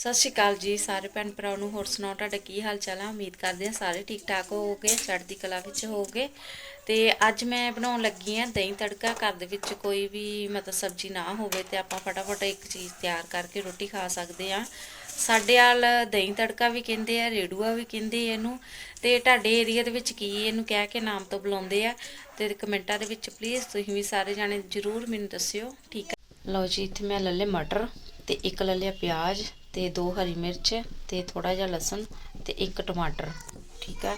ਸਤਿ ਸ਼੍ਰੀ ਅਕਾਲ ਜੀ ਸਾਰੇ ਭੈਣ ਭਰਾਵਾਂ ਨੂੰ, ਹੋਰ ਸੁਣਾਓ ਤੁਹਾਡਾ ਕੀ ਹਾਲ ਚਾਲ ਹੈ ਉਮੀਦ ਕਰਦੇ ਹਾਂ ਸਾਰੇ ਠੀਕ ਠਾਕ ਹੋਵੋਗੇ, ਚੜ੍ਹਦੀ ਕਲਾ ਵਿੱਚ ਹੋਵੋਗੇ। ਤੇ ਅੱਜ ਮੈਂ ਬਣਾਉਣ ਲੱਗੀ ਹਾਂ ਦਹੀਂ ਤੜਕਾ, ਘਰ ਦੇ ਵਿੱਚ ਕੋਈ ਵੀ ਮਤਲਬ ਸਬਜ਼ੀ ਨਾ ਹੋਵੇ ਤੇ ਆਪਾਂ ਫਟਾਫਟ ਇੱਕ ਚੀਜ਼ ਤਿਆਰ ਕਰਕੇ ਰੋਟੀ ਖਾ ਸਕਦੇ ਹਾਂ। ਸਾਡੇ ਆਲ ਦਹੀਂ ਤੜਕਾ ਵੀ ਕਹਿੰਦੇ ਆ, ਰੇੜੂਆ ਵੀ ਕਹਿੰਦੇ ਇਹਨੂੰ। ਤੇ ਤੁਹਾਡੇ ਏਰੀਆ ਦੇ ਵਿੱਚ ਕੀ ਇਹਨੂੰ ਕਹਿ ਕੇ ਨਾਮ ਤੋਂ ਬੁਲਾਉਂਦੇ ਆ। ਤੇ ਕਮੈਂਟਾਂ ਦੇ ਵਿੱਚ ਪਲੀਜ਼ ਤੁਸੀਂ ਵੀ ਸਾਰੇ ਜਾਣੇ ਜਰੂਰ ਮੈਨੂੰ ਦੱਸਿਓ, ਠੀਕ ਹੈ ਲਓ ਜੀ, ਇੱਥੇ ਮੈਂ ਲੈ ਲਏ ਮਟਰ ਤੇ ਇੱਕ ਲੈ ਲਿਆ ਪਿਆਜ਼। ਤੇ ਦੋ ਹਰੀ ਮਿਰਚ ਤੇ ਥੋੜਾ ਜਿਹਾ ਲਸਣ ਤੇ ਇੱਕ ਟਮਾਟਰ, ਠੀਕ ਆ?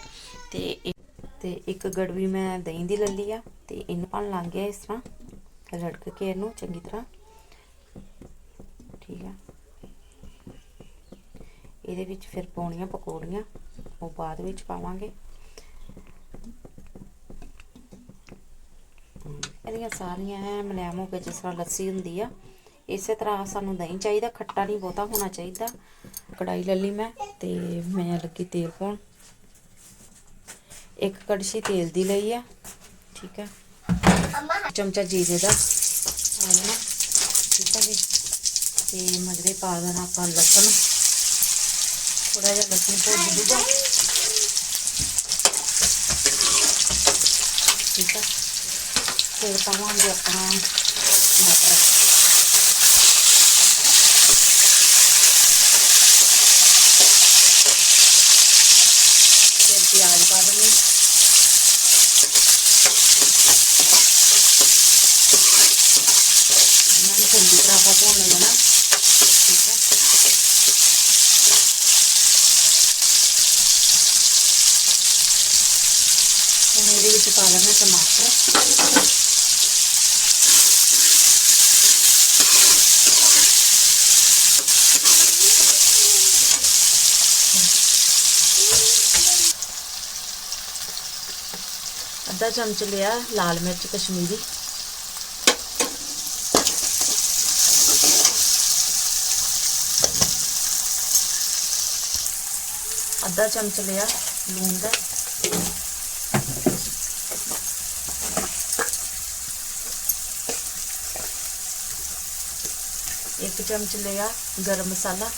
ਤੇ ਇੱਕ- ਤੇ ਇੱਕ ਗੜਵੀ ਮੈਂ ਦਹੀਂ ਦੀ ਲੈ ਆ ਤੇ ਇਹਨੂੰ ਪਾਣ ਲੱਗ ਗਿਆ ਇਸ ਤਰ੍ਹਾਂ, ਰੜਕ ਕੇ ਇਹਨੂੰ ਚੰਗੀ ਤਰ੍ਹਾਂ, ਠੀਕ ਆ? ਇਹਦੇ ਵਿੱਚ ਫਿਰ ਪਾਉਣੀਆਂ ਪਕੌੜੀਆਂ, ਉਹ ਬਾਅਦ ਵਿੱਚ ਪਾਵਾਂਗੇ। ਇਹਦੀਆਂ ਸਾਰੀਆਂ ਐਂ ਮੁਲਾਇਮ ਹੋ ਕੇ ਜਿਸ ਤਰ੍ਹਾਂ ਲੱਸੀ ਹੁੰਦੀ ਆ ਇਸੇ ਤਰ੍ਹਾਂ ਸਾਨੂੰ ਦਹੀਂ ਚਾਹੀਦਾ, ਖੱਟਾ ਨਹੀਂ ਬਹੁਤਾ ਹੋਣਾ ਚਾਹੀਦਾ। ਕੜਾਈ ਲੈ ਲਈ ਮੈਂ ਤੇ ਮੈਂ ਲੱਗੀ ਤੇਲ ਪਾਉਣ। ਇੱਕ ਕੜਛੀ ਤੇਲ ਦੀ ਲਈ ਆ, ਠੀਕ ਆ। ਚਮਚਾ ਜੀਰੇ ਦਾ ਪਾ ਦੇਣਾ, ਠੀਕ ਆ ਜੀ। ਤੇ ਮਗਰੇ ਪਾ ਦੇਣਾ ਆਪਾਂ ਲਸਣ। ਥੋੜਾ ਜਿਹਾ ਲਸਣ ਭੁੱਜ ਜੂਗਾ ਠੀਕ ਆ। ਫਿਰ ਪਾਵਾਂਗੇ ਆਪਣਾ ਮਟਰ ਫਿਰ ਪਿਆਜ਼ ਪਾ ਦੇਣੇ ਇਹਨਾਂ ਨੂੰ ਚੰਗੀ ਤਰ੍ਹਾਂ ਆਪਾਂ ਭੁੰਨ ਲੈਣਾ ਠੀਕ ਹੈ ਹੁਣ ਇਹਦੇ ਵਿੱਚ ਪਾ ਲੈਣਾ ਟਮਾਟਰ ਅੱਧਾ ਚਮਚ ਲਿਆ ਲਾਲ ਮਿਰਚ ਕਸ਼ਮੀਰੀ ਅੱਧਾ ਚਮਚ ਲਿਆ ਲੂਣ ਦਾ ਇੱਕ ਚਮਚ ਲਿਆ ਗਰਮ ਮਸਾਲਾ।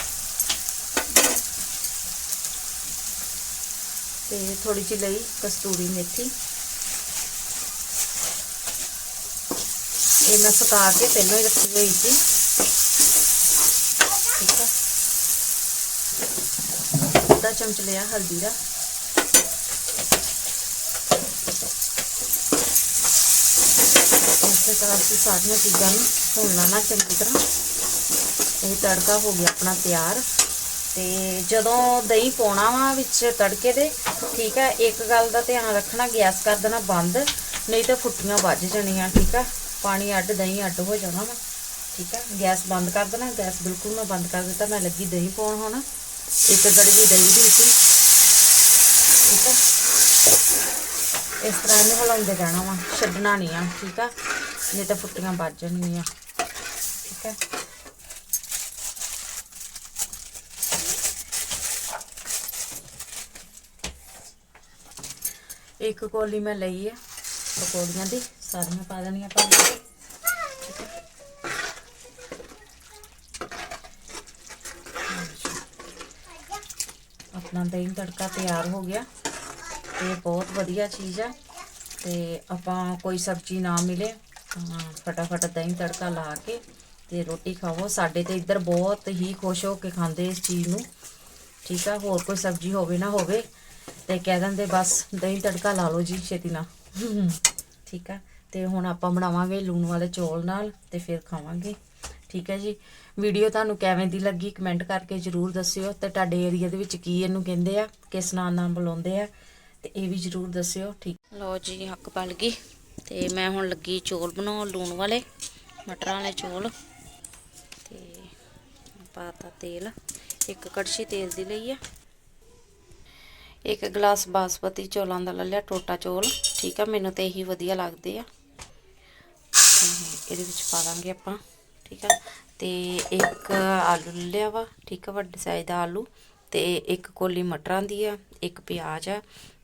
ਤੇ ਥੋੜੀ ਜਿਹੀ ਲਈ ਕਸਤੂਰੀ ਮੇਥੀ। ਇਹ ਮੈਂ ਸੁਕਾ ਕੇ ਪਹਿਲਾਂ ਹੀ ਰੱਖੀ ਹੋਈ ਸੀ। ਠੀਕ ਆ। ਅੱਧਾ ਚਮਚ ਲਿਆ ਹਲਦੀ ਦਾ। ਇਸੇ ਤਰ੍ਹਾਂ ਅਸੀਂ ਸਾਰੀਆਂ ਚੀਜ਼ਾਂ ਨੂੰ ਭੁੰਨ ਲੈਣਾ ਚੰਗੀ ਤਰ੍ਹਾਂ। ਇਹ ਤੜਕਾ ਹੋ ਗਿਆ ਆਪਣਾ ਤਿਆਰ। ਤੇ ਜਦੋਂ ਦਹੀਂ ਪਾਉਣਾ ਵਾ ਵਿੱਚ ਤੜਕੇ ਦੇ, ਠੀਕ ਹੈ ਇੱਕ ਗੱਲ ਦਾ ਧਿਆਨ ਰੱਖਣਾ, ਗੈਸ ਕਰ ਦੇਣਾ ਬੰਦ, ਨਹੀਂ ਤਾਂ ਫੁੱਟੀਆਂ ਵੱਜ ਜਾਣੀਆਂ, ਠੀਕ ਹੈ ਪਾਣੀ ਅੱਡ, ਦਹੀਂ ਅੱਡ ਹੋ ਜਾਣਾ ਵਾ, ਠੀਕ ਹੈ ਗੈਸ ਬੰਦ ਕਰ ਦੇਣਾ, ਗੈਸ ਬਿਲਕੁਲ ਮੈਂ ਬੰਦ ਕਰ ਦਿੱਤਾ, ਮੈਂ ਲੱਗੀ ਦਹੀਂ ਪਾਉਣ ਹੁਣ। ਇੱਕ ਗੜਵੀ ਦਹੀਂ ਦੀ ਸੀ, ਠੀਕ ਹੈ ਇਸ ਤਰ੍ਹਾਂ ਇਹਨੂੰ ਹਿਲਾਉਂਦੇ ਰਹਿਣਾ ਵਾ, ਛੱਡਣਾ ਨਹੀਂ ਆ, ਠੀਕ ਆ। ਨਹੀਂ ਤਾਂ ਫੁੱਟੀਆਂ ਵੱਜ ਜਾਣਗੀਆਂ, ਠੀਕ ਹੈ ਇੱਕ ਕੋਲੀ ਮੈਂ ਲਈ ਹੈ ਪਕੌੜੀਆਂ ਦੀ, ਸਾਰੀਆਂ ਪਾ ਦੇਣੀਆਂ ਪਾ ਆਪਣਾ ਦਹੀਂ ਤੜਕਾ ਤਿਆਰ ਹੋ ਗਿਆ। ਇਹ ਬਹੁਤ ਵਧੀਆ ਚੀਜ਼ ਆ ਤੇ ਆਪਾਂ ਕੋਈ ਸਬਜ਼ੀ ਨਾ ਮਿਲੇ, ਤਾਂ ਫਟਾਫਟ ਦਹੀਂ ਤੜਕਾ ਲਾ ਕੇ ਤੇ ਰੋਟੀ ਖਾਓ। ਸਾਡੇ ਤੇ ਇੱਧਰ ਬਹੁਤ ਹੀ ਖੁਸ਼ ਹੋ ਕੇ ਖਾਂਦੇ ਇਸ ਚੀਜ਼ ਨੂੰ। ਠੀਕ ਆ, ਹੋਰ ਕੋਈ ਸਬਜ਼ੀ ਹੋਵੇ ਨਾ ਹੋਵੇ ਤੇ ਕਹਿ ਦਿੰਦੇ, ਬਸ, ਦਹੀਂ ਤੜਕਾ ਲਾ ਲਓ ਜੀ ਛੇਤੀ ਨਾਲ। ਠੀਕ ਆ? ਤੇ ਹੁਣ ਆਪਾਂ ਬਣਾਵਾਂਗੇ ਲੂਣ ਵਾਲੇ ਚੌਲ ਨਾਲ ਤੇ ਫਿਰ ਖਾਵਾਂਗੇ। ਠੀਕ ਹੈ ਜੀ? ਵੀਡੀਓ ਤੁਹਾਨੂੰ ਕਿਵੇਂ ਦੀ ਲੱਗੀ ਕਮੈਂਟ ਕਰਕੇ ਜਰੂਰ ਦੱਸਿਓ ਤੇ ਤੁਹਾਡੇ ਏਰੀਆ ਦੇ ਵਿੱਚ ਕੀ ਇਹਨੂੰ ਕਹਿੰਦੇ ਆ, ਕਿਸ ਨਾਂ ਨਾਲ ਬੁਲਾਉਂਦੇ ਆ, ਤੇ ਇਹ ਵੀ ਜਰੂਰ ਦੱਸਿਓ। ਠੀਕ? ਲਓ ਜੀ, ਹੱਕ ਪਲ ਗਈ। ਤੇ ਮੈਂ ਹੁਣ ਲੱਗੀ ਚੌਲ ਬਣਾਉਣ, ਲੂਣ ਵਾਲੇ, ਮਟਰਾਂ ਵਾਲੇ ਚੌਲ। ਤੇ ਪਾਤਾ ਤੇਲ। ਇੱਕ ਕੜਛੀ ਤੇਲ ਦੀ ਲਈ ਆ। ਇੱਕ ਗਲਾਸ ਬਾਸਮਤੀ ਚੌਲਾਂ ਦਾ ਲੈ ਲਿਆ, ਟੋਟਾ ਚੌਲ, ਠੀਕ ਆ, ਮੈਨੂੰ ਤੇ ਇਹੀ ਵਧੀਆ ਲੱਗਦੇ ਆ। ਤੇ ਇਹਦੇ ਵਿੱਚ ਪਾ ਦਾਂਗੇ ਆਪਾਂ, ਠੀਕ ਆ। ਤੇ ਇੱਕ ਆਲੂ ਲਿਆ ਵਾ, ਠੀਕ ਆ, ਵੱਡੇ ਸਾਈਜ਼ ਦਾ ਆਲੂ। ਤੇ ਇੱਕ ਕੋਲੀ ਮਟਰਾਂ ਦੀ ਆ, ਇੱਕ ਪਿਆਜ਼ ਆ,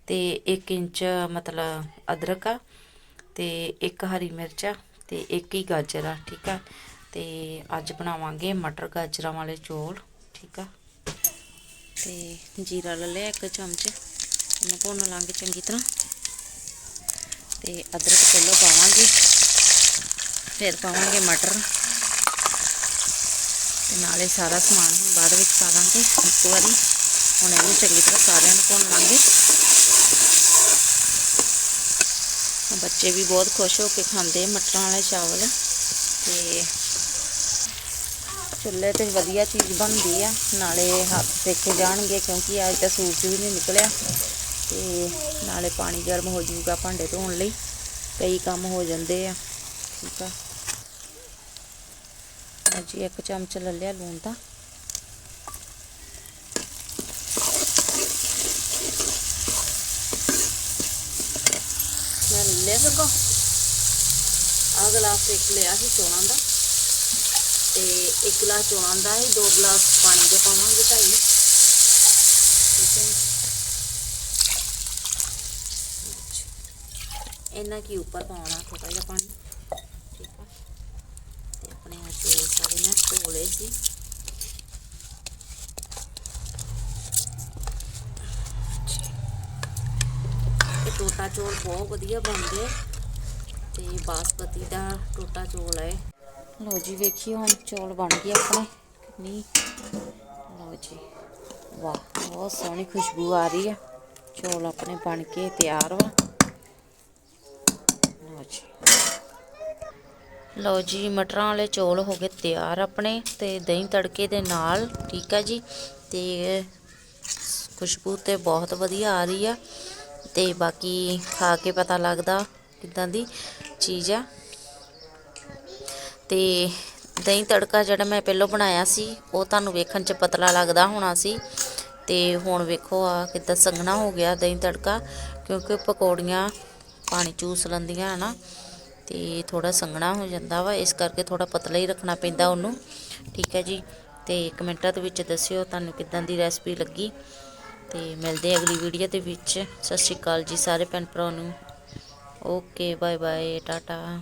ਤੇ 1 ਇੰਚ ਮਤਲਬ ਅਦਰਕ ਆ, ਤੇ ਇੱਕ ਹਰੀ ਮਿਰਚ ਆ, ਤੇ ਇੱਕ ਹੀ ਗਾਜਰ ਆ, ਠੀਕ ਆ। ਤੇ ਅੱਜ ਬਣਾਵਾਂਗੇ ਮਟਰ ਗਾਜਰਾਂ ਵਾਲੇ ਚੌਲ, ਠੀਕ ਆ। ਤੇ ਜੀਰਾ ਲੈ ਲਿਆ ਇੱਕ ਚਮਚ। ਇਹਨੂੰ ਭੁੰਨ ਲਾਂਗੇ ਚੰਗੀ ਤਰ੍ਹਾਂ। ਤੇ ਅਦਰਕ ਪਹਿਲਾਂ ਪਾਵਾਂਗੇ। ਫਿਰ ਪਾਵਾਂਗੇ ਮਟਰ। ਤੇ ਨਾਲੇ ਸਾਰਾ ਸਮਾਨ ਹੁਣ ਬਾਅਦ ਵਿੱਚ ਪਾ ਦਾਂਗੇ ਇੱਕ ਵਾਰੀ। ਹੁਣ ਇਹਨੂੰ ਚੰਗੀ ਤਰ੍ਹਾਂ ਸਾਰਿਆਂ ਨੂੰ ਭੁੰਨ ਲਾਂਗੇ। ਬੱਚੇ ਵੀ ਬਹੁਤ ਖੁਸ਼ ਹੋ ਕੇ ਖਾਂਦੇ ਮਟਰਾਂ ਵਾਲੇ ਚਾਵਲ। ਤੇ ਚੁੱਲ੍ਹੇ ਤੇ ਵਧੀਆ ਚੀਜ਼ ਬਣਦੀ ਆ। ਨਾਲੇ ਹੱਥ ਸੇਕੇ ਜਾਣਗੇ ਕਿਉਂਕਿ ਅੱਜ ਤਾਂ ਸੂਰਜ ਵੀ ਨਹੀਂ ਨਿਕਲਿਆ ਤੇ ਨਾਲੇ ਪਾਣੀ ਗਰਮ ਹੋ ਜਾਊਗਾ ਭਾਂਡੇ ਧੋਣ ਲਈ। ਕਈ ਕੰਮ ਹੋ ਜਾਂਦੇ ਆ, ਠੀਕ ਆ। ਜੀ ਇੱਕ ਚਮਚ ਲੈ ਲਿਆ ਲੂਣ ਦਾ। ਮੈਂ ਲੈ ਲਿਆ ਸਕੋ ਆ ਗਲਾਸ ਲਿਆ ਸੀ ਚੋਣਾਂ ਦਾ। ਤੇ ਇੱਕ ਗਲਾਸ ਚੋਣਾਂ ਦਾ ਹੈ, ਦੋ ਗਲਾਸ ਪਾਣੀ ਦੇ ਪਾਵਾਂਗੇ ਢਾਈ ਠੀਕ ਹੈ ਇੰਨਾ ਕੀ ਉੱਪਰ ਪਾਉਣਾ ਥੋੜਾ ਜਿਹਾ ਪਾਣੀ। ਠੀਕ ਆ। ਤੇ ਆਪਣੇ ਆ ਚੌਲ ਸਾਰੇ ਮੈਂ ਧੋ ਲਏ ਸੀ। ਇਹ ਟੋਟਾ ਚੌਲ ਬਹੁਤ ਵਧੀਆ ਬਣਦੇ ਆ ਤੇ ਬਾਸਪਤੀ ਦਾ ਟੋਟਾ ਚੌਲ ਹੈ। ਲੋ ਜੀ, ਵੇਖੀਏ ਹੁਣ ਚੌਲ ਬਣ ਗਏ ਆਪਣੇ ਕਿੰਨੀ। ਲੋ ਜੀ, ਵਾਹ, ਬਹੁਤ ਸੋਹਣੀ ਖੁਸ਼ਬੂ ਆ ਰਹੀ ਆ। ਚੌਲ ਆਪਣੇ ਬਣ ਕੇ ਤਿਆਰ ਵਾ। ਲੋ ਜੀ। ਲਓ ਜੀ, ਮਟਰਾਂ ਵਾਲੇ ਚੌਲ ਹੋ ਗਏ ਤਿਆਰ ਆਪਣੇ ਤੇ ਦਹੀਂ ਤੜਕੇ ਦੇ ਨਾਲ, ਠੀਕ ਆ ਜੀ। ਤੇ ਖੁਸ਼ਬੂ ਤੇ ਬਹੁਤ ਵਧੀਆ ਆ ਰਹੀ ਆ। ਤੇ ਬਾਕੀ ਖਾ ਕੇ ਪਤਾ ਲੱਗਦਾ ਕਿਦਾਂ ਦੀ ਚੀਜ਼ ਆ। ਤੇ ਦਹੀਂ ਤੜਕਾ ਜਿਹੜਾ ਮੈਂ ਪਹਿਲਾਂ ਬਣਾਇਆ ਸੀ, ਉਹ ਤੁਹਾਨੂੰ ਵੇਖਣ 'ਚ ਪਤਲਾ ਲੱਗਦਾ ਹੋਣਾ ਸੀ। ਤੇ ਹੁਣ ਵੇਖੋ ਆ ਕਿੱਦਾਂ ਸੰਘਣਾ ਹੋ ਗਿਆ ਦਹੀਂ ਤੜਕਾ, ਕਿਉਂਕਿ ਪਕੌੜੀਆਂ ਪਾਣੀ ਚੂਸ ਲੈਂਦੀਆਂ, ਹਨਾ। ਤੇ ਥੋੜਾ ਸੰਘਣਾ ਹੋ ਜਾਂਦਾ ਵਾ, ਇਸ ਕਰਕੇ ਥੋੜਾ ਪਤਲਾ ਹੀ ਰੱਖਣਾ ਪੈਂਦਾ ਉਹਨੂੰ। ਠੀਕ ਹੈ ਜੀ। ਤੇ ਕਮੈਂਟਾਂ ਦੇ ਵਿੱਚ ਦੱਸਿਓ ਤੁਹਾਨੂੰ ਕਿੱਦਾਂ ਦੀ ਰੈਸਪੀ ਲੱਗੀ। ਤੇ ਮਿਲਦੇ ਅਗਲੀ ਵੀਡੀਓ ਦੇ ਵਿੱਚ। ਸਤਿ ਸ਼੍ਰੀ ਅਕਾਲ ਜੀ ਸਾਰੇ ਭੈਣ ਭਰਾ ਨੂੰ। Okay bye bye tata.